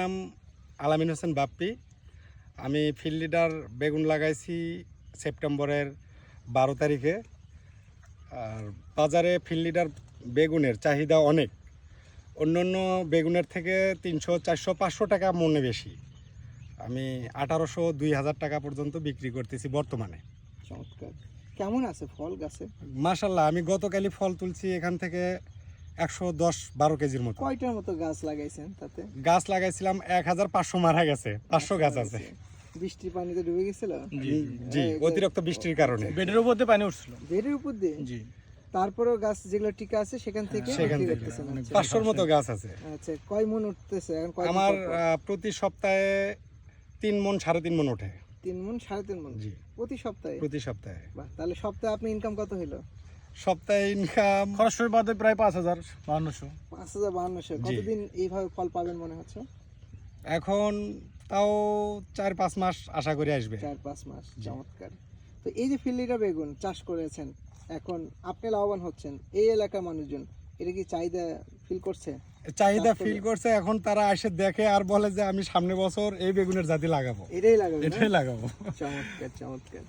নাম আলামিন হোসেন বাপ্পি। আমি ফিল্ড লিডার বেগুন লাগাইছি সেপ্টেম্বরের বারো তারিখে। আর বাজারে ফিল্ড লিডার বেগুনের চাহিদা অনেক। অন্য অন্য বেগুনের থেকে তিনশো চারশো পাঁচশো টাকা মনে বেশি। আমি আঠারোশো দুই হাজার টাকা পর্যন্ত বিক্রি করতেছি বর্তমানে। চমৎকার। কেমন আছে ফল গাছে? মাশাল্লাহ আমি গতকালই ফল তুলছি এখান থেকে একশো দশ বারো কেজির মতো। কয়টার মতো গাছ লাগাইছেন তাতে? গাছ লাগাইছিলাম এক হাজার পাঁচশো মারা গেছে পাঁচশো গাছ আছে। বৃষ্টির পানিতে ডুবে গেছিল? জি অতিরিক্ত বৃষ্টির কারণে। বেডের উপর দিয়ে পানি উঠছিল। বেডের উপর দিয়ে? জি। তারপরেও গাছ যেগুলো টিকা আছে সেখান থেকে সেখান থেকে। আচ্ছা। পাঁচশোর মতো গাছ আছে। আচ্ছা কয় মন উঠতেছে? এখন আমার প্রতি সপ্তাহে তিন মন সাড়ে তিন মন ওঠে। তিন মন সাড়ে তিন মন? জি। প্রতি সপ্তাহে? প্রতি সপ্তাহে। বাহ তাহলে সপ্তাহে আপনি ইনকাম কত হইল? সপ্তাহে ইনকাম খরচ বাদে প্রায় পাঁচ হাজার বাহান্নশো। পাঁচ হাজার বাহান্নশো। কতদিন এইভাবে ফল পাবেন মনে হচ্ছে? এখন তাও চার পাঁচ মাস আশা করে আসবে। চার পাঁচ মাস চমৎকার। তো এই যে ফিল্ডিটা বেগুন চাষ করেছেন এখন আপনি লাভবান হচ্ছেন এই এলাকার মানুষজন এটা কি চাহিদা ফিল করছে? চাহিদা ফিল করছে এখন তারা এসে দেখে আর বলে যে আমি সামনে বছর এই বেগুনের জাতি লাগাবো। এটাই লাগাবে? এটাই লাগাবো। চমৎকার চমৎকার।